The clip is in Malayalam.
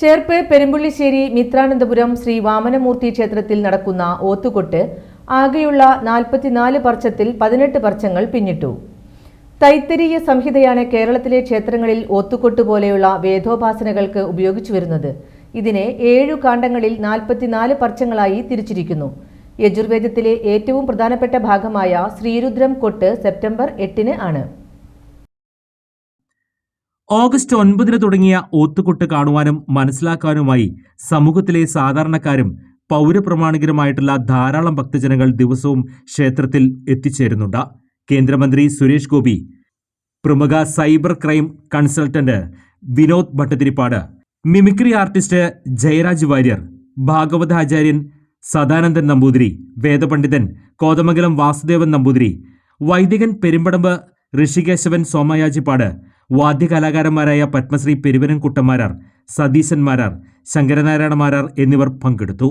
ചേർപ്പ് പെരുമ്പുള്ളിശ്ശേരി മിത്രാനന്തപുരം ശ്രീ വാമനമൂർത്തി ക്ഷേത്രത്തിൽ നടക്കുന്ന ഓത്തുകൊട്ട് ആകെയുള്ള നാൽപ്പത്തിനാല് പർച്ചത്തിൽ പതിനെട്ട് പർച്ചങ്ങൾ പിന്നിട്ടു. തൈത്തരീയ സംഹിതയാണ് കേരളത്തിലെ ക്ഷേത്രങ്ങളിൽ ഓത്തുകൊട്ട് പോലെയുള്ള വേദോപാസനകൾക്ക് ഉപയോഗിച്ചു വരുന്നത്. ഇതിനെ ഏഴു കാണ്ഡങ്ങളിൽ നാൽപ്പത്തിനാല് പർച്ചങ്ങളായി തിരിച്ചിരിക്കുന്നു. യജുർവേദത്തിലെ ഏറ്റവും പ്രധാനപ്പെട്ട ഭാഗമായ ശ്രീരുദ്രം കൊട്ട് സെപ്റ്റംബർ എട്ടിന് ആണ്. ഓഗസ്റ്റ് ഒൻപതിന് തുടങ്ങിയ ഓത്തുകൊട്ട് കാണുവാനും മനസ്സിലാക്കാനുമായി സമൂഹത്തിലെ സാധാരണക്കാരും പൗരപ്രമാണികരുമായിട്ടുള്ള ധാരാളം ഭക്തജനങ്ങൾ ദിവസവും ക്ഷേത്രത്തിൽ എത്തിച്ചേരുന്നുണ്ട്. കേന്ദ്രമന്ത്രി സുരേഷ് ഗോപി പ്രമുഖ cyber crime consultant Vinod Bhattathiripad mimicry artist Jayaraj Warrier ഭാഗവതാചാര്യൻ Sadanandan Namboothiri വേദപണ്ഡിതൻ കോതമംഗലം വാസുദേവൻ നമ്പൂതിരി വൈദികൻ പെരുമ്പടമ്പ് ഋഷികേശവൻ സോമയാജിപ്പാട് വാദ്യകലാകാരന്മാരായ പത്മശ്രീ പെരുവനം കുട്ടന്മാരാർ സതീശൻ മാരാർ ശങ്കരനാരായണ മാരാർ എന്നിവർ പങ്കെടുത്തു.